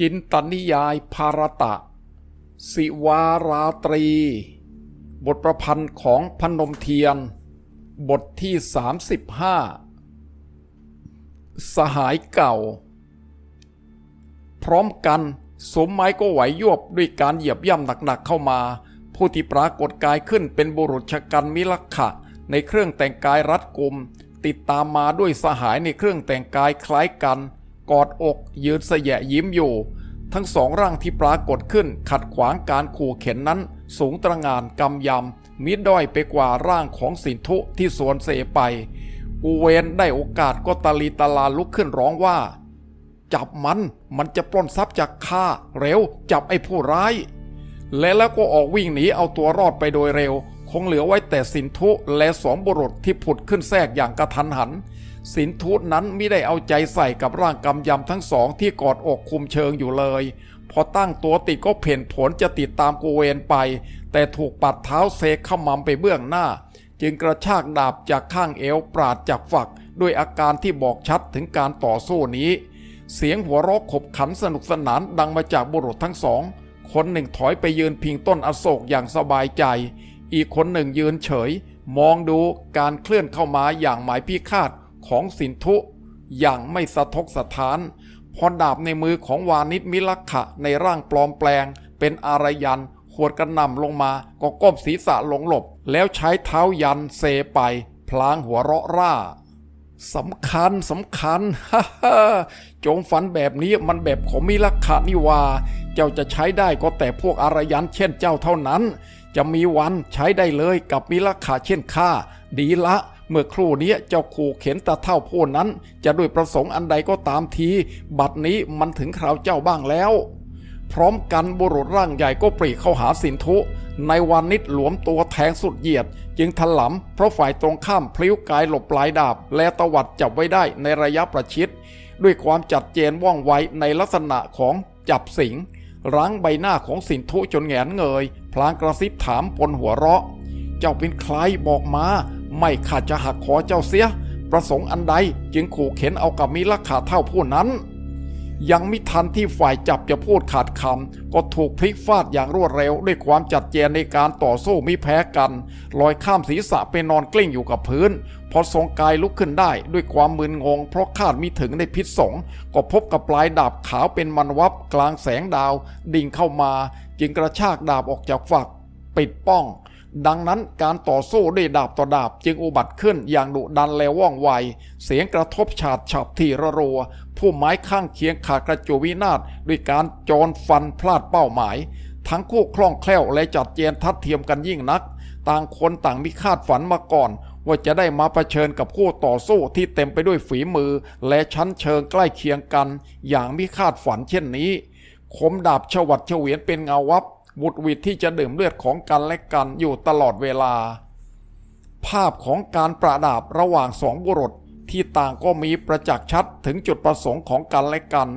จินตนิยายภารตะ สิวาราตรี บทประพันธ์ของพนมเทียน บทที่ 35 สหายเก่า พร้อมกันสมไม้ก็ไหวยวบด้วยการเหยียบย่ำหนักๆเข้ามา ผู้ที่ปรากฏกายขึ้นเป็นบุรุษชะกันมิลักขะ ในเครื่องแต่งกายรัดกุม ติดตามมาด้วยสหายในเครื่องแต่งกายคล้ายกัน กอดอก ยืนเสยะยิ้มอยู่ ทั้งสองร่างที่ปรากฏขึ้นขัดขวางการขู่เข็นนั้น สูงตระหงานกำยำมิด้อยไปกว่าร่างของสินทุที่สวนเสไป กูเวนได้โอกาสก็ตะลีตะลาลุกขึ้นร้องว่า จับมันมันจะปล้นทรัพย์จากข้าเร็ว จับไอ้ผู้ร้าย และแล้วก็ออกวิ่งหนีเอาตัวรอดไปโดยเร็ว คงเหลือไว้แต่สินทุและสองบุรุษที่ผุดขึ้นแทรกอย่างกระทันหัน สินทุนั้นไม่ได้เอาใจใส่กับร่างกำยำทั้งสองที่กอดอกคุมเชิงอยู่เลย พอตั้งตัวติดก็เพ่นผลจะติดตามกูเวนไป แต่ถูกปัดเท้าเซกขมำไปเบื้องหน้า จึงกระชากดาบจากข้างเอวปราดจากฝัก ด้วยอาการที่บอกชัดถึงการต่อสู้นี้ เสียงหัวเราะขบขันสนุกสนานดังมาจากบุรุษทั้งสอง คนหนึ่งถอยไปยืนพิงต้นอโศกอย่างสบายใจ อีกคนหนึ่งยืนเฉย มองดูการเคลื่อนเข้ามาอย่างหมายพิฆาต ของสินทุอย่างไม่สะทกสะท้าน พอดาบในมือของวานิชมิลักขะในร่างปลอมแปลง เป็นอารยันขวดกระหน่ำลงมาก็ก้มศีรษะหลงหลบ แล้วใช้เท้ายันเซไป พลางหัวเราะร่าสำคัญสำคัญฮ่าฮ่าจงฝันแบบนี้มันแบบของมิลักขะนี่ว่าเจ้าจะใช้ได้ก็แต่พวกอารยันเช่นเจ้าเท่านั้น จะมีวันใช้ได้เลยกับมิลักขะเช่นข้าดีละ เมื่อครู่นี้เจ้าขู่เข็นตาเท่าพวกนั้น จะด้วยประสงค์อันใดก็ตามที บัดนี้มันถึงคราวเจ้าบ้างแล้ว พร้อมกันบุรุษร่างใหญ่ก็ปรีเข้าหาสินทุในวันนิดหลวมตัวแทงสุดเหยียด จึงถลำเพราะฝ่ายตรงข้ามพลิ้วกายหลบปลายดาบ และตวัดจับไว้ได้ในระยะประชิด ด้วยความจัดเจนว่องไวในลักษณะของจับสิงรั้งใบหน้าของสินทุจนแหงนเงย พลางกระซิบถามปนหัวเราะ เจ้าเป็นใครบอกมา ไม่ข้าจะหักคอเจ้าเสีย ประสงค์อันใดจึงขู่เข็นเอากับมิลักขาเท่าผู้นั้น ยังมิทันที่ฝ่ายจับจะพูดขาดคำก็ถูกพลิกฟาดอย่างรวดเร็วด้วยความจัดเจนในการต่อสู้มิแพ้กัน ลอยข้ามศีรษะไปนอนกลิ้งอยู่กับพื้น พอทรงกายลุกขึ้นได้ด้วยความมึนงง เพราะคาดมิถึงในพิษสงก็พบกับปลายดาบขาวเป็นมันวับกลางแสงดาว ดิ่งเข้ามา จึงกระชากดาบออกจากฝัก ปิดป้อง ดังนั้นการต่อสู้ด้วยดาบต่อดาบจึงอุบัติขึ้นอย่างดุดันและว่องไว เสียงกระทบฉาดฉับที่ระรัวผู้ไม้ข้างเคียงขาดกระจุวินาศด้วยการจรฟันพลาดเป้าหมาย ทั้งคู่คล่องแคล่วและจัดเจนทัดเทียมกันยิ่งนัก ต่างคนต่างมิคาดฝันมาก่อนว่าจะได้มาเผชิญกับคู่ต่อสู้ที่เต็มไปด้วยฝีมือ และชั้นเชิงใกล้เคียงกัน อย่างมิคาดฝันเช่นนี้ คมดาบฉวัดเฉวียนเป็นเงาวับ วุดวิดที่จะดื่มเลือดของกันและกันอยู่ตลอดเวลา ภาพของการประดาบระหว่างสองบุรุษที่ต่างก็มีประจักษ์ชัดถึงจุดประสงค์ของกันและกัน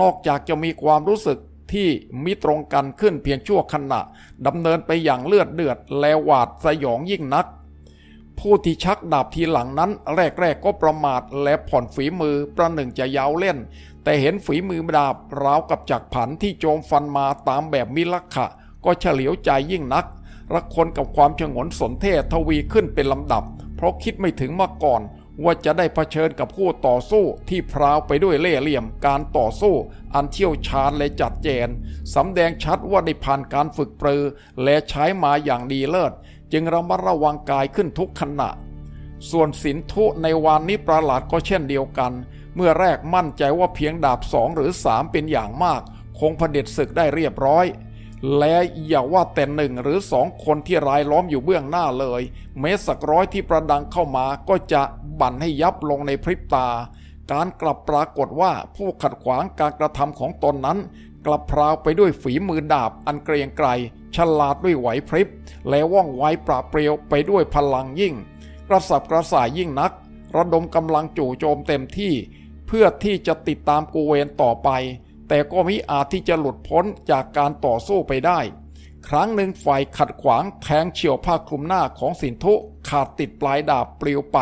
นอกจากจะมีความรู้สึกที่มิตรงกันขึ้นเพียงชั่วขณะดำเนินไปอย่างเลือดเดือดและหวาดสยองยิ่งนัก ผู้ที่ชักดาบทีหลังนั้น แรกๆก็ประมาทและผ่อนฝีมือประหนึ่งจะยาวเล่น แต่เห็นฝีมือดาบราวกับจักผันที่โจมฟันมาตามแบบมิลักขะ ก็เฉลียวใจยิ่งนักรักคนกับความฉงนสนเทศทวีขึ้นเป็นลำดับ เพราะคิดไม่ถึงมาก่อนว่าจะได้เผชิญกับผู้ต่อสู้ที่พราวไปด้วยเล่ห์เหลี่ยมการต่อสู้ อันเชี่ยวชาญและจัดแจนสำแดงชัดว่าได้ผ่านการฝึกปรือ และใช้มาอย่างดีเลิศ จึงระมัดระวังกายขึ้นทุกขณะ ส่วนสินทุในวานนี้ประหลาดก็เช่นเดียวกัน เมื่อแรกมั่นใจว่าเพียงดาบสองหรือสามเป็นอย่างมาก คงเผด็จศึกได้เรียบร้อย และอย่าว่าแต่หนึ่งหรือสองคนที่รายล้อมอยู่เบื้องหน้าเลยแม้สักร้อยที่ประดังเข้ามาก็จะบั่นให้ยับลงในพริบตา การกลับปรากฏว่าผู้ขัดขวางการกระทำของตนนั้น กลับพราวไปด้วยฝีมือดาบอันเกรียงไกรฉลาดด้วยไหวพริบ และว่องไวปราเปรียวไปด้วยพลังยิ่ง กระสับกระส่ายยิ่งนัก ระดมกำลังจู่โจมเต็มที่ เพื่อที่จะติดตามกูเวนต่อไป แต่ก็มิอาจที่จะหลุดพ้นจากการต่อสู้ไปได้ ครั้งหนึ่งฝ่ายขัดขวางแทงเฉียวผ้าคลุมหน้าของสินทุขาดติดปลายดาบปลิวไป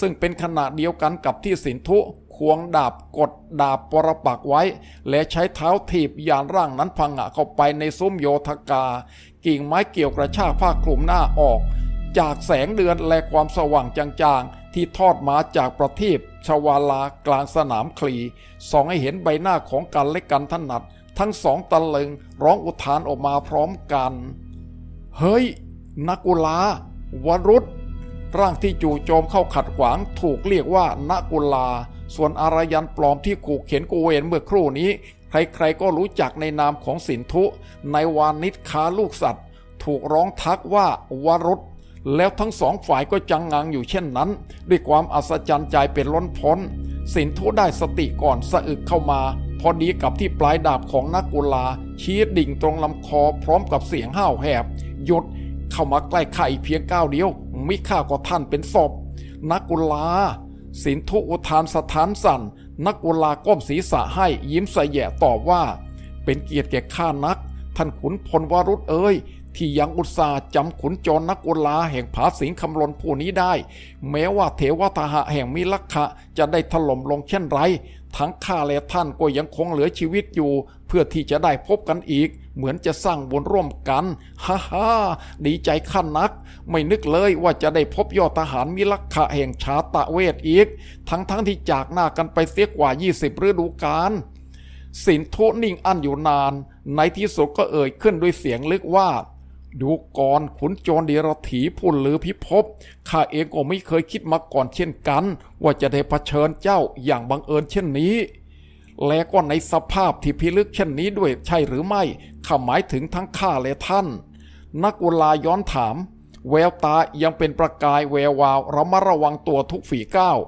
ซึ่งเป็นขณะเดียวกันกับที่สินทุควงดาบกดดาบปรปักไว้ และใช้เท้าถีบยานร่างนั้นพังะเข้าไปในซุ้มโยธกา กิ่งไม้เกี่ยวกระชากผ้าคลุมหน้าออก จากแสงเดือนและความสว่างจางๆ ที่ทอดมาจากประทีป ชวาลากลางสนามคลีส่องให้เห็นใบหน้าของกันและกันถนัด ทั้งสองตะลึงร้องอุทานออกมาพร้อมกัน เฮ้ย นักกุลาวรุษร่างที่จู่โจมเข้าขัดขวางถูกเรียกว่านักกุลา ส่วนอารยันปลอมที่ขู่เข็นกูเวนเมื่อครู่นี้ ใครๆก็รู้จักในนามของสินทุในวานิชคาลูกสัตว์ ถูกร้องทักว่าวรุษ แล้วทั้งสองฝ่ายก็จังงังอยู่เช่นนั้น ด้วยความอัศจรรย์ใจเป็นล้นพ้น สินทุได้สติก่อนสะอึกเข้ามา พอดีกับที่ปลายดาบของนักกุลา ชี้ดิ่งตรงลำคอพร้อมกับเสียงห้าวแหบ หยุดเข้ามาใกล้ข้าอีกเพียงก้าวเดียว มิข้าก็ท่านเป็นศพนักกุลา สินทุอุทานสถานสั่นนักกุลาก้มศีรษะให้ยิ้มใส่แย่ตอบว่า เป็นเกียรติแก่ข้านัก ท่านขุนพลวรุษเอ้ย ที่ยังอุตส่าห์จำขุนจรนักกุลาแห่งผาสิงคำลนผู้นี้ได้ แม้ว่าเทวทหะแห่งมิลักขะจะได้ถล่มลงเช่นไร ทั้งข้าและท่านก็ยังคงเหลือชีวิตอยู่ เพื่อที่จะได้พบกันอีก เหมือนจะสร้างบุญร่วมกันฮ่าฮ่าดีใจขั้นนัก ไม่นึกเลยว่าจะได้พบยอดทหารมิลักขะแห่งชาตะเวทอีก ทั้งทั้งที่จากหน้ากันไปเสียกว่า 20ฤดูกาลสินทุนิ่งอั้นอยู่นาน ในที่สุดก็เอ่ยขึ้นด้วยเสียงลึกว่า ดูก่อนขุนโจรเดรถีผู้ลือพิภพข้าเองก็ไม่เคยคิดมาก่อนเช่นกัน ว่าจะได้เผชิญเจ้าอย่างบังเอิญเช่นนี้ และก็ในสภาพที่พิลึกเช่นนี้ด้วยใช่หรือไม่ข้าหมายถึงทั้งข้าและท่าน นักกุลาย้อนถาม แววตายังเป็นประกายแวววาวระมัดระวังตัวทุกฝีก้าว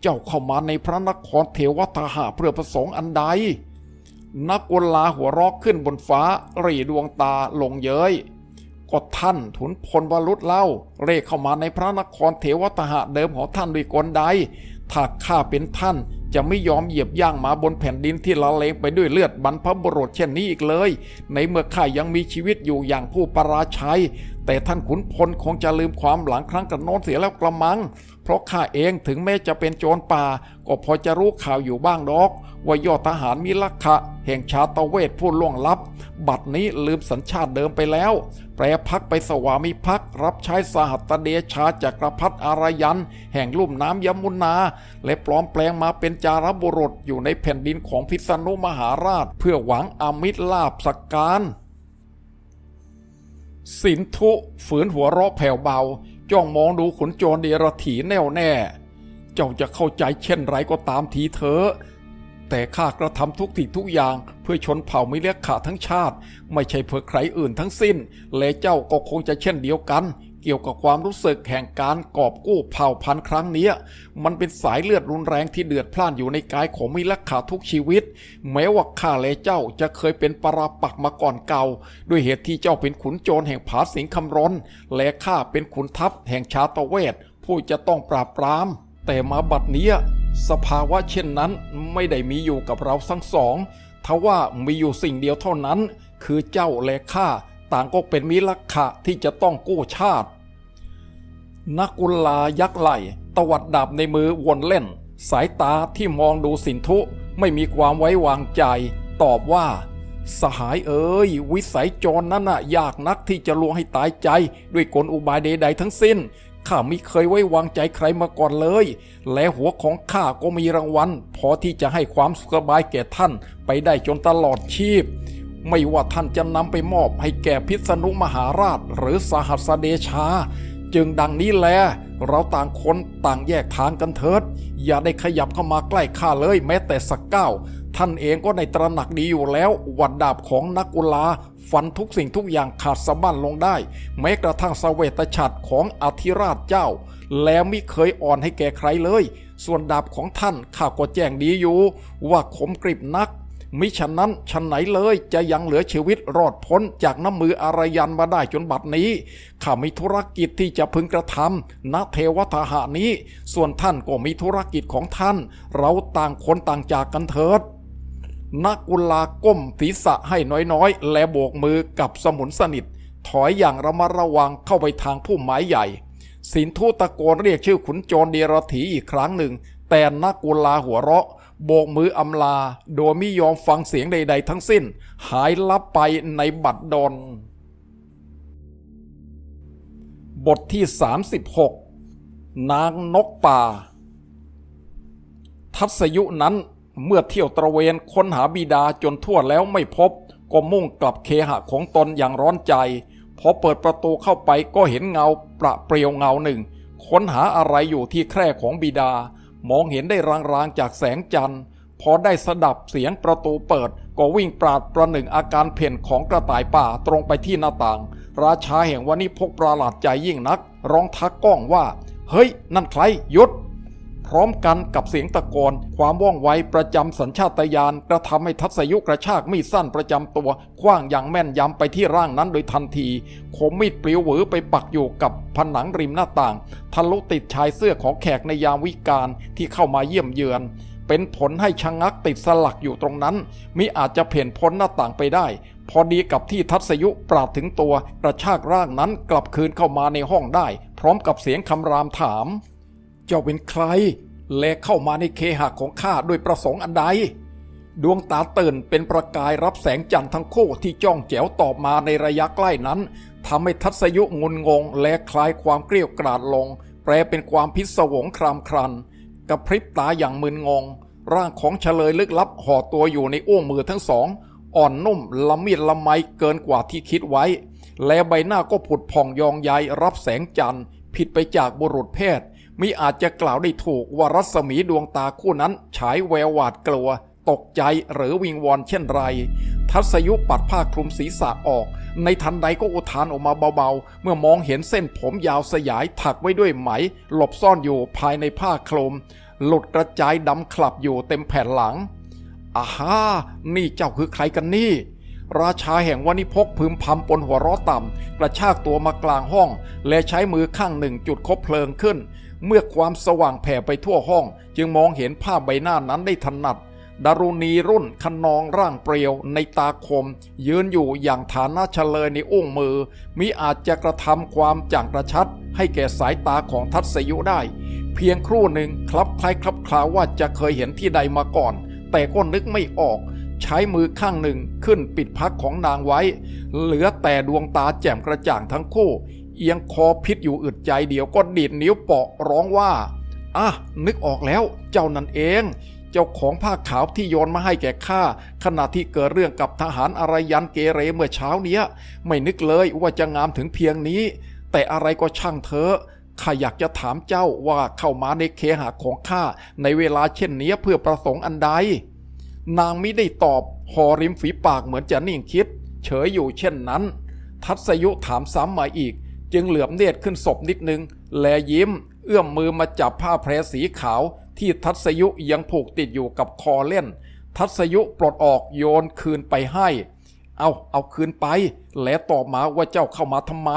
เจ้าเข้ามาในพระนครเทวทหะเพื่อประสงค์อันใดนักกุลาหัวรอกขึ้นบนฟ้ารีดวงตาลงเย้ย ก็ท่านถุนพลวรุษเล่า เร่เข้ามาในพระนครเทวทหะเดิมของท่านด้วยกลใด ถ้าข้าเป็นท่านจะไม่ยอมเหยียบย่างมาบนแผ่นดินที่ละเลงไปด้วยเลือดบรรพบุรุษเช่นนี้อีกเลย ในเมื่อข้ายังมีชีวิตอยู่อย่างผู้ประราชัย แต่ท่านขุนพลคงจะลืมความหลังครั้งกระโน้นเสียแล้วกระมัง เพราะข้าเองถึงแม้จะเป็นโจรป่า ก็พอจะรู้ข่าวอยู่บ้างดอก ว่ายอดทหารมิลักขะ แห่งชาตเวทผู้ล่วงลับ บัดนี้ลืมสัญชาติเดิมไปแล้ว แปรพักไปสวามิภักดิ์รับใช้สหัตเดชาจากรพัฒอารยัน แห่งลุ่มน้ำยมุนา และปลอมแปลงมาเป็นจารบุรุษอยู่ในแผ่นดินของพิษณุมหาราช เพื่อหวังอมิตรลาบสักการสินทุฝืนหัวเราะแผ่วเบา จ้องมองดูขุนโจรเดรถีแน่วแน่ เจ้าจะเข้าใจเช่นไรก็ตามทีเถอะแต่ข้ากระทำทุกสิ่งทุกอย่างเพื่อชนเผ่าไม่เลียกขาทั้งชาติ ไม่ใช่เพื่อใครอื่นทั้งสิ้น และเจ้าก็คงจะเช่นเดียวกัน เกี่ยวกับความรู้สึกแห่งการกอบกู้เผ่าพันธุ์ครั้งนี้ มันเป็นสายเลือดรุนแรงที่เดือดพล่านอยู่ในกายของมิลักขาทุกชีวิต แม้ว่าข้าและเจ้าจะเคยเป็นปราปักมาก่อนเก่า ด้วยเหตุที่เจ้าเป็นขุนโจรแห่งผาสิงคำรนและข้าเป็นขุนทัพแห่งชาตะเวทผู้จะต้องปราบปราม แต่มาบัดนี้สภาวะเช่นนั้นไม่ได้มีอยู่กับเราทั้งสองทว่ามีอยู่สิ่งเดียวเท่านั้น คือเจ้าและข้าต่างก็เป็นมิลักขะที่จะต้องกู้ชาติ นักกุลายักไหลตวัดดาบในมือวนเล่น สายตาที่มองดูสินทุไม่มีความไว้วางใจ ตอบว่า สหายเอ๋ยวิสัยจรนั้นน่ะยากนักที่จะลวงให้ตายใจ ด้วยกลอุบายใดๆทั้งสิ้นข้าไม่เคยไว้วางใจใครมาก่อนเลย และหัวของข้าก็มีรางวัล พอที่จะให้ความสุขสบายแก่ท่านไปได้จนตลอดชีพ ไม่ว่าท่านจะนำไปมอบให้แก่พิษณุมหาราช หรือสหัสเดชา จึงดังนี้แล เราต่างคนต่างแยกทางกันเถิด อย่าได้ขยับเข้ามาใกล้ข้าเลยแม้แต่สักก้าว ท่านเองก็ในตระหนักดีอยู่แล้ววัดดาบของนักกุลา ฟันทุกสิ่งทุกอย่างขาดสะบั้นลงได้ แม้กระทั่งสเวตฉัตรของอธิราชเจ้า แล้วไม่เคยอ่อนให้แก่ใครเลย ส่วนดาบของท่านข้าก็แจ้งดีอยู่ ว่าคมกริบนัก มิฉะนั้นฉันไหนเลยจะยังเหลือชีวิตรอดพ้นจากน้ำมืออารยันมาได้จนบัดนี้ ข้ามีธุรกิจที่จะพึงกระทำณเทวทหานี้ ส่วนท่านก็มีธุรกิจของท่าน เราต่างคนต่างจากกันเถิดนักกุลาก้มศีรษะให้น้อยๆ และโบกมือกับสมุนสนิท ถอยอย่างระมัดระวังเข้าไปทางผู้ไม้ใหญ่ สินทูตตะโกนเรียกชื่อขุนโจรเดียรถีอีกครั้งหนึ่ง แต่นักกุลาหัวเราะ โบกมืออำลา โดยไม่ยอมฟังเสียงใด ๆ ทั้งสิ้น หายลับไปในบัดดล บทที่ 36 นางนกป่า ทัศยุนั้นเมื่อเที่ยวตระเวนค้นหาบิดาจนทั่วแล้วไม่พบ ก็มุ่งกลับเคหะของตนอย่างร้อนใจ พอเปิดประตูเข้าไปก็เห็นเงาประเปรียวเงาหนึ่ง ค้นหาอะไรอยู่ที่แคร่ของบิดา มองเห็นได้รางๆจากแสงจันทร์ พอได้สดับเสียงประตูเปิด ก็วิ่งปราดประหนึ่งอาการเพ่นของกระต่ายป่าตรงไปที่หน้าต่าง ราชาแห่งวันนี้พกประหลาดใจยิ่งนัก ร้องทักก้องว่า เฮ้ย นั่นใครยุด ร้อมกันกับเสียงตะโกนความว่องไวประจำสัญชาตญาณกระทำให้ทัศยุกระชากมีดสั้นประจำตัวคว้างอย่างแม่นยำไปที่ร่างนั้นโดยทันที คมมีดปลิวหวือไปปักอยู่กับผนังริมหน้าต่างทะลุติดชายเสื้อของแขกในยามวิกาลที่เข้ามาเยี่ยมเยือนเป็นผลให้ชะงักติดสลักอยู่ตรงนั้น มิอาจจะเพ่นพ้นหน้าต่างไปได้ พอดีกับที่ทัศยุปราดถึงตัว กระชากร่างนั้นกลับคืนเข้ามาในห้องได้ พร้อมกับเสียงคำรามถาม เจ้าเป็นใคร และเข้ามาในเคหะของข้าด้วยประสงค์อันใด ดวงตาเตื่นเป็นประกายรับแสงจันทร์ทั้งคู่ที่จ้องแจ๋วตอบมาในระยะใกล้นั้นทำให้ทัศยุงุนงง และคลายความเกลี้ยวกราดลง แปลเป็นความพิศวงครามครันกระพริบตาอย่างมึนงง ร่างของเฉลยลึกลับห่อตัวอยู่ในอ้วงมือทั้งสอง อ่อนนุ่มละเมียดละไมเกินกว่าที่คิดไว้ และใบหน้าก็ผุดผ่องยองใยรับแสงจันทร์ผิดไปจากบุรุษเพศ มิอาจจะกล่าวได้ถูกว่ารัศมีดวงตาคู่นั้นฉายแววหวาดกลัว ตกใจหรือวิงวอนเช่นไร ทัศยุปัดผ้าคลุมศีรษะออก ในทันใดก็อุทานออกมาเบาๆ เมื่อมองเห็นเส้นผมยาวสยายถักไว้ด้วยไหม หลบซ่อนอยู่ภายในผ้าคลุม หลุดกระจายดำคลับอยู่เต็มแผ่นหลังอาฮานี่เจ้าคือใครกันนี่ ราชาแห่งวานิพกพึมพำปนหัวร้อต่ำ กระชากตัวมากลางห้อง และใช้มือข้างหนึ่งจุดคบเพลิงขึ้น เมื่อความสว่างแผ่ไปทั่วห้อง จึงมองเห็นภาพใบหน้านั้นได้ถนัด ดารุณีรุ่นขนองร่างเปรียวในตาคม ยืนอยู่อย่างฐานะเฉลยในอุ้งมือ มิอาจจะกระทำความจ่างกระชัด ให้แก่สายตาของทัศยุได้ เพียงครู่หนึ่งคลับคล้ายคลับคลาว่าจะเคยเห็นที่ใดมาก่อน แต่ก็นึกไม่ออกใช้มือข้างหนึ่งขึ้นปิดพักของนางไว้ เหลือแต่ดวงตาแจ่มกระจ่างทั้งคู่ เอียงคอพิษอยู่อึดใจเดียวก็ดีดนิ้วเปาะร้องว่าอะนึกออกแล้วเจ้านั่นเอง เจ้าของผ้าขาวที่โยนมาให้แก่ข้าขณะที่เกิดเรื่องกับทหารอะไรยันเกเรเมื่อเช้าเนี้ย ไม่นึกเลยว่าจะงามถึงเพียงนี้ แต่อะไรก็ช่างเถอะข้าอยากจะถามเจ้าว่าเข้ามาในเคหะของข้าในเวลาเช่นนี้เพื่อประสงค์อันใด นางไมิได้ตอบหอริมฝีปากเหมือนจะนิ่งคิด เฉยอยู่เช่นนั้น ทัศยุถามซ้ำมาอีก จึงเหลือบเนตรขึ้นศพนิดนึง แลยิ้ม เอื้อมมือมาจับผ้าแพรสีขาว ที่ทัศยุยังผูกติดอยู่กับคอเล่น ทัศยุปลดออกโยนคืนไปให้ เอาเอาคืนไป และตอบมาว่าเจ้าเข้ามาทำไม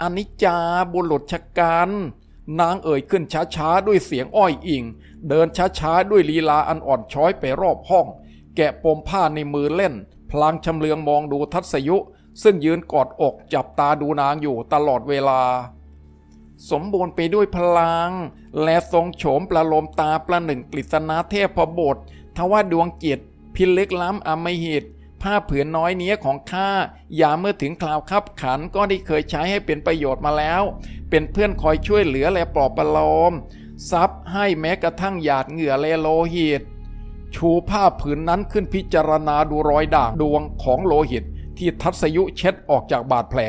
อนิจจาบุรุษชะกันนางเอ่ยขึ้นช้าๆ ด้วยเสียงอ้อยอิง เดินช้าๆ ด้วยลีลาอันอ่อนช้อยไปรอบห้อง แกะปมผ้าในมือเล่น พลางชำเลืองมองดูทัศยุ ซึ่งยืนกอดอกจับตาดูนางอยู่ตลอดเวลา สมบูรณ์ไปด้วยพลัง และทรงโฉมประโลมตาประหนึ่งกฤษณาเทพบททว่าดวงจิตพิลึกล้ำอมหิตผ้าผืนน้อยเนี้ยของข้าอย่าเมื่อถึงคราวคับขันก็ได้เคยใช้ให้เป็นประโยชน์มาแล้ว เป็นเพื่อนคอยช่วยเหลือและปลอบประโลมซับให้แม้กระทั่งหยาดเหงื่อและโลหิต ชูผ้าผืนนั้นขึ้นพิจารณาดูรอยด่างดวงของโลหิต ที่ทัศยุเช็ดออกจากบาดแผล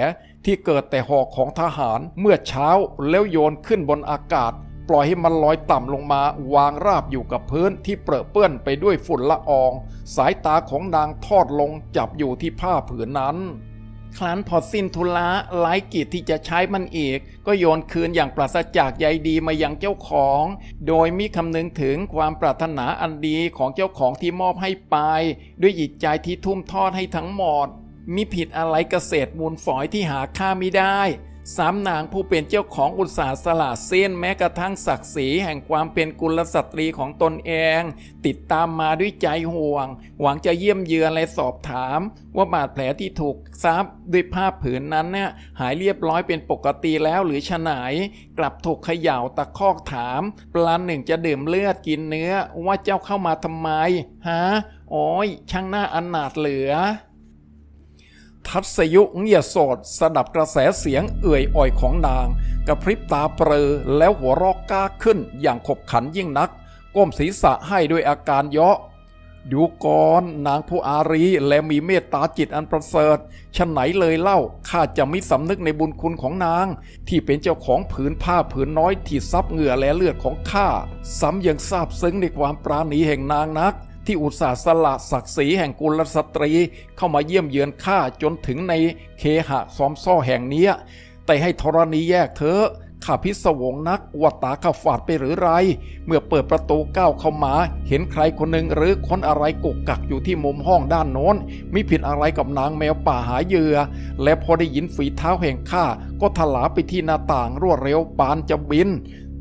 ที่เกิดแต่หอกของทหารเมื่อเช้าแล้วโยนขึ้นบนอากาศ ปล่อยให้มันลอยต่ำลงมาวางราบอยู่กับพื้นที่เปรอะเปื้อนไปด้วยฝุ่นละออง สายตาของนางทอดลงจับอยู่ที่ผ้าผืนนั้นครั้นพอสิ้นธุระไร้กิจที่จะใช้มันอีก ก็โยนคืนอย่างปราศจากใยดีมายังเจ้าของ โดยมิคำนึงถึงความปรารถนาอันดีของเจ้าของที่มอบให้ไป ด้วยจิตใจที่ทุ่มทอดให้ทั้งหมด มิผิดอะไรเกษตรมูลฝอยที่หาค่าไม่ได้สามนางผู้เป็นเจ้าของอุตสาหสละเส้นแม้กระทั่งศักดิ์ศรีแห่งความเป็นกุลสตรีของตนเอง ติดตามมาด้วยใจห่วง หวังจะเยี่ยมเยือนและสอบถาม ว่าบาดแผลที่ถูกซับด้วยผ้าผืนนั้นเนี่ยหายเรียบร้อยเป็นปกติแล้วหรือฉไหนกลับถูกเขย่าตะคอกถาม ปลาหนึ่งจะดื่มเลือดกินเนื้อว่าเจ้าเข้ามาทำไมฮะโอ้ยช่างหน้าอนาถเหลือ ทัศยุเงียโสดสดับกระแสเสียงเอื่อยอ่อยของนาง กระพริบตาเปรอแล้วหัวรอกก้าขึ้นอย่างขบขันยิ่งนัก ก้มศีรษะให้ด้วยอาการเยาะดูก่อนนางผู้อารีและมีเมตตาจิตอันประเสริฐฉะไหนเลยเล่าข้าจะไม่สำนึกในบุญคุณของนาง ที่เป็นเจ้าของผืนผ้าผืนน้อยที่ซับเหงื่อและเลือดของข้าซ้ำยังซาบซึ้งในความปราณีแห่งนางนัก ที่อุตส่าห์สละศักดิ์ศรีแห่งกุลสตรี เข้ามาเยี่ยมเยือนข้าจนถึงในเคหะซอมซ่อแห่งนี้แต่ให้ธรณีแยกเถอะข้าพิศวงนักวตาข้าฝาดไปหรือไร เมื่อเปิดประตูก้าวเข้ามา เห็นใครคนหนึ่งหรือคนอะไรกุกกักอยู่ที่มุมห้องด้านโน้นมิผิดอะไรกับนางแมวป่าหาเหยื่อ และพอได้ยินฝีเท้าแห่งข้าก็ถลาไปที่หน้าต่างรวดเร็วปานจะบิน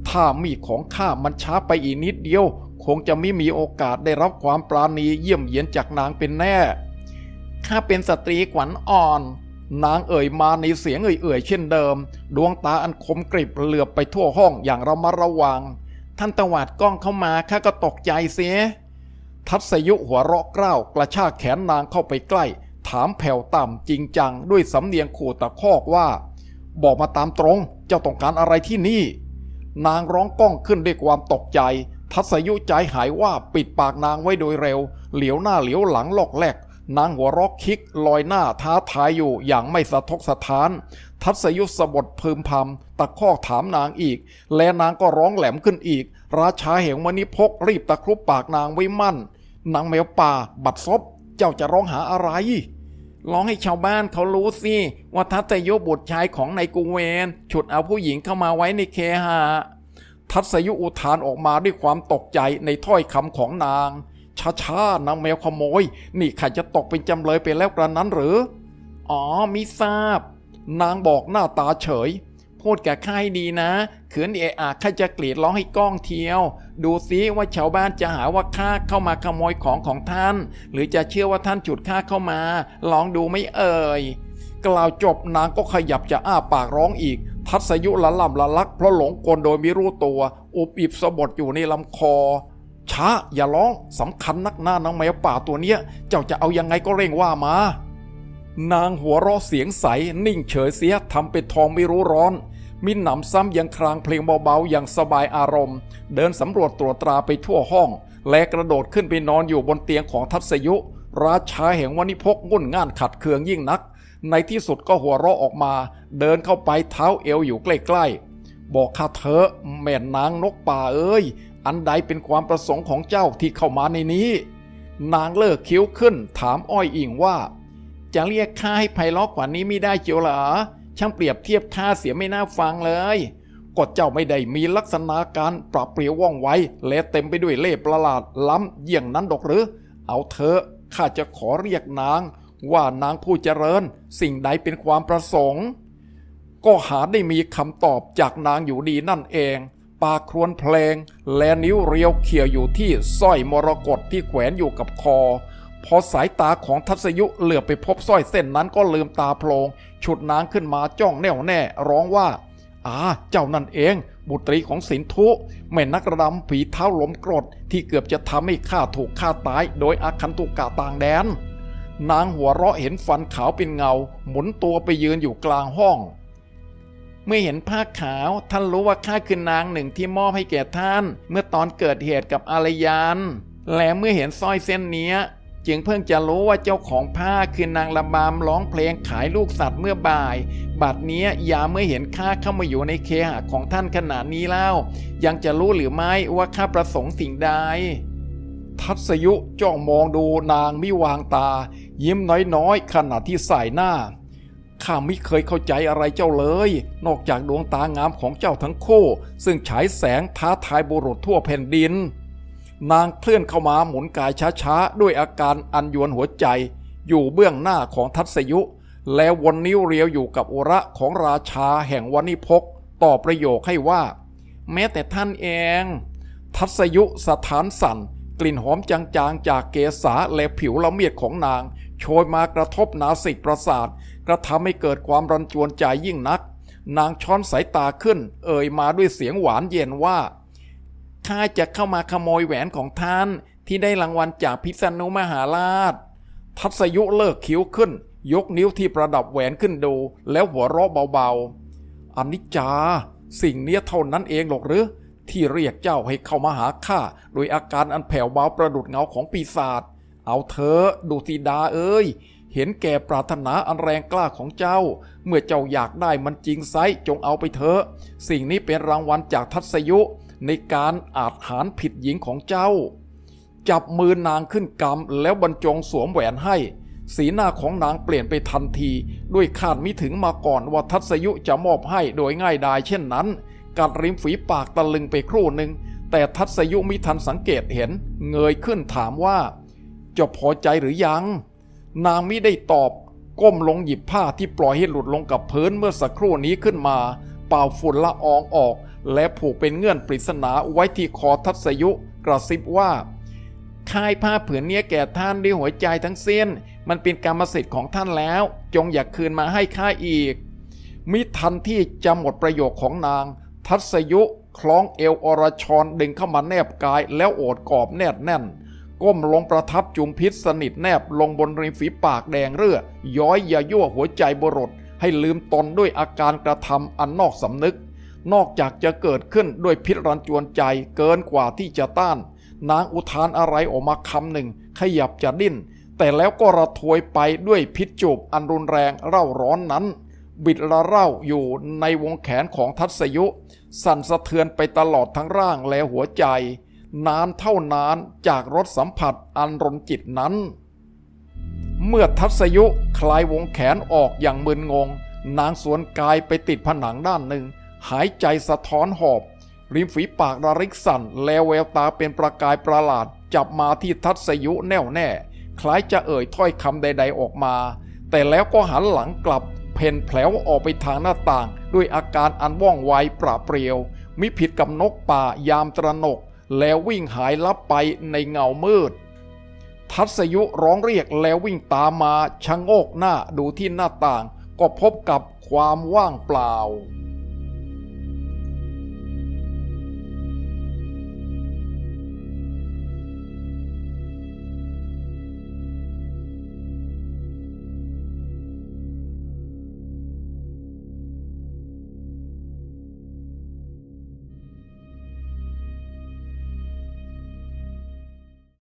ถ้ามีของข้ามันช้าไปอีกนิดเดียว คงจะไม่มีโอกาสได้รับความปราณีเยี่ยมเยียนจากนางเป็นแน่ ข้าเป็นสตรีขวัญอ่อน นางเอ่ยมาในเสียงเอื่อยๆเช่นเดิม ดวงตาอันคมกริบเหลือบไปทั่วห้องอย่างระมัดระวัง ท่านตวาดกล้องเข้ามาข้าก็ตกใจเสีย ทัศยุหัวเราะกล้าวกระชากแขนนางเข้าไปใกล้ ถามแผ่วต่ำจริงจังด้วยสำเนียงขู่ตะคอกว่า บอกมาตามตรง เจ้าต้องการอะไรที่นี่นางร้องก้องขึ้นด้วยความตกใจ ทัศยุใจหายว่าปิดปากนางไว้โดยเร็ว เหลียวหน้าเหลียวหลังลอกแลก นางหัวรอกคิกลอยหน้าท้าทายอยู่อย่างไม่สะทกสะท้าน ทัศยุสะบดพึมพำตะคอกถามนางอีก และนางก็ร้องแหลมขึ้นอีก ราชาเหงมณิพกรีบตะครุบปากนางไว้มั่น นางแมวป่า บัดซบ เจ้าจะร้องหาอะไรร้องให้ชาวบ้านเขารู้สิว่าทัศยุบุตรชายของนายกูเวน ฉุดเอาผู้หญิงเข้ามาไว้ในเคหะ ทัศยุอุทานออกมาด้วยความตกใจในถ้อยคำของนาง ช้าๆนางแมวขโมย นี่ข้าจะตกเป็นจำเลยไปแล้วกระนั้นหรือ อ๋อมิทราบ นางบอกหน้าตาเฉย พูดกับข้าให้ดีนะเขืนเอะอะข้าจะกรีดร้องให้ก้องเที่ยว ดูซิว่าชาวบ้านจะหาว่าข้าเข้ามาขโมยของของท่าน หรือจะเชื่อว่าท่านจุดข้าเข้ามา ลองดูไม่เอ่ยกล่าวจบนางก็ขยับจะอ้าปากร้องอีก ทัศยุละล่ำละลัก เพราะหลงกลโดยไม่รู้ตัว อุบอิบสะบดอยู่ในลำคอ ช้าอย่าร้องสำคัญนักหน้านางแมวป่าตัวเนี้ย เจ้าจะเอายังไงก็เร่งว่ามานางหัวเราะเสียงใส นิ่งเฉยเสียทำเป็นทองไม่รู้ร้อน มิหนำซ้ำยังครางเพลงเบาๆอย่างสบายอารมณ์ เดินสำรวจตรวจตราไปทั่วห้อง และกระโดดขึ้นไปนอนอยู่บนเตียงของทัศยุ ราชาแห่งวณิพกงุ่นง่านขัดเคืองยิ่งนัก ในที่สุดก็หัวเราะออกมา เดินเข้าไปเท้าเอวอยู่ใกล้ๆ บอกข้าเถอะแม่นางนกป่าเอ้ย อันใดเป็นความประสงค์ของเจ้าที่เข้ามาในนี้ นางเลิกคิ้วขึ้นถามอ้อยอิงว่า จะเรียกข้าให้ไพเราะกว่านี้ไม่ได้เจียวหรอ ช่างเปรียบเทียบข้าเสียไม่น่าฟังเลยกฎเจ้าไม่ได้มีลักษณะการปรับเปรียวว่องไวและเต็มไปด้วยเล่ห์ประหลาดล้ำเยี่ยงนั้นดอกหรือ เอาเถอะข้าจะขอเรียกนาง ว่านางผู้เจริญสิ่งใดเป็นความประสงค์ ก็หาได้มีคำตอบจากนางอยู่ดีนั่นเอง ปากครวนเพลง และนิ้วเรียวเขี่ยอยู่ที่สร้อยมรกตที่แขวนอยู่กับคอ พอสายตาของทัศยุเหลือไปพบสร้อยเส้นนั้นก็ลืมตาโพลงฉุดนางขึ้นมาจ้องแน่วแน่ร้องว่าอ่าเจ้านั่นเอง บุตรีของสินทุแม่นักระดำผีเท้าหลมกรดที่เกือบจะทำให้ข้าถูกฆ่าตาย โดยอาคันตุกะต่างแดน นางหัวเราะเห็นฟันขาวเป็นเงา หมุนตัวไปยืนอยู่กลางห้อง เมื่อเห็นผ้าขาว ท่านรู้ว่าข้าคือนางหนึ่งที่มอบให้แก่ท่าน เมื่อตอนเกิดเหตุกับอารยันและเมื่อเห็นสร้อยเส้นนี้จึงเพิ่งจะรู้ว่าเจ้าของผ้าคือนางระบำร้องเพลงขายลูกสัตว์เมื่อบ่าย บัดเนี้ยยาเมื่อเห็นข้าเข้ามาอยู่ในเคหะของท่านขนาดนี้แล้ว ยังจะรู้หรือไม่ว่าข้าประสงค์สิ่งใด ทัศยุจ้องมองดูนางมิวางตา ยิ้มน้อยๆขณะที่ใส่หน้าข้าไม่เคยเข้าใจอะไรเจ้าเลย นอกจากดวงตางามของเจ้าทั้งคู่ ซึ่งฉายแสงท้าทายบุรุษทั่วแผ่นดิน นางเคลื่อนเข้ามาหมุนกายช้าๆ ด้วยอาการอันยวนหัวใจ อยู่เบื้องหน้าของทัศยุ แล้ววนนิ้วเรียวอยู่กับอุระของราชาแห่งวณิพกต่อประโยคให้ว่า แม้แต่ท่านเอง ทัศยุสถานสั่น ลิ่นหอมจางๆ จากเกษาและผิวละเมียดของนาง โชยมากระทบนาสิกประสาท กระทำให้เกิดความรันจวนใจยิ่งนัก นางช้อนสายตาขึ้น เอ่ยมาด้วยเสียงหวานเย็นว่าข้าจะเข้ามาขโมยแหวนของท่านที่ได้รางวัลจากพิษณุมหาราช ทัศยุเลิกคิ้วขึ้น ยกนิ้วที่ประดับแหวนขึ้นดู แล้วหัวเราะเบาๆอนิจจา สิ่งเนี้ยเท่านั้นเองหรอกหรือ ที่เรียกเจ้าให้เข้ามาหาข้าโดยอาการอันแผ่วเบาประดุดเงาของปีศาจ เอาเถอะดูสีดาเอ้ย เห็นแก่ปรารถนาอันแรงกล้าของเจ้า เมื่อเจ้าอยากได้มันจริงไซจงเอาไปเถอะ สิ่งนี้เป็นรางวัลจากทัศยุ ในการอาจหารผิดหญิงของเจ้า จับมือนางขึ้นกำแล้วบรรจงสวมแหวนให้สีหน้าของนางเปลี่ยนไปทันที ด้วยคาดมิถึงมาก่อนว่าทัศยุจะมอบให้โดยง่ายดายเช่นนั้น กัดริมฝีปากตะลึงไปครู่หนึ่งแต่ทัศยุมิทันสังเกตเห็น เงยขึ้นถามว่า จะพอใจหรือยัง นางมิได้ตอบ ก้มลงหยิบผ้าที่ปล่อยให้หลุดลงกับพื้นเมื่อสักครู่นี้ขึ้นมา เป่าฝุ่นละอองออก และผูกเป็นเงื่อนปริศนาไว้ที่คอทัศยุกระซิบว่าคายผ้าผืนเนี้ยแก่ท่านด้วยหัวใจทั้งเส้น มันเป็นกรรมสิทธิ์ของท่านแล้ว จงอย่าคืนมาให้ข้าอีก มิทันที่จะหมดประโยคของนาง ทัศยุคล้องเอวอรชรดึงเข้ามาแนบกายแล้วโอบกอดแนบแน่น ก้มลงประทับจุมพิษสนิทแนบลงบนริมฝีปากแดงเรือย้อยยายั่วหัวใจบรดให้ลืมตนด้วยอาการกระทำอันนอกสำนึก นอกจากจะเกิดขึ้นด้วยพิษรันจวนใจเกินกว่าที่จะต้าน นางอุทานอะไรออกมาคำหนึ่ง ขยับจะดิ้น แต่แล้วก็ระทวยไปด้วยพิษจูบอันรุนแรงเร่าร้อนนั้น บิดระเร่าอยู่ในวงแขนของทัศยุ สั่นสะเทือนไปตลอดทั้งร่างและหัวใจ นานเท่านานจากรสสัมผัสอันรนจิตนั้น เมื่อทัศยุคลายวงแขนออกอย่างมึนงง นางสวนกายไปติดผนังด้านหนึ่ง หายใจสะท้อนหอบ ริมฝีปากระริกสั่น แล้วแววตาเป็นประกายประหลาด จับมาที่ทัศยุแน่วแน่ คล้ายจะเอ่ยถ้อยคำใด ๆออกมา แต่แล้วก็หันหลังกลับ เพ่นแผลวออกไปทางหน้าต่าง ด้วยอาการอันว่องไวปราเปรียว มิผิดกับนกป่ายามตระหนก แล้ววิ่งหายลับไปในเงามืด ทัศยุร้องเรียกแล้ววิ่งตามมาชะโงกหน้าดูที่หน้าต่าง ก็พบกับความว่างเปล่า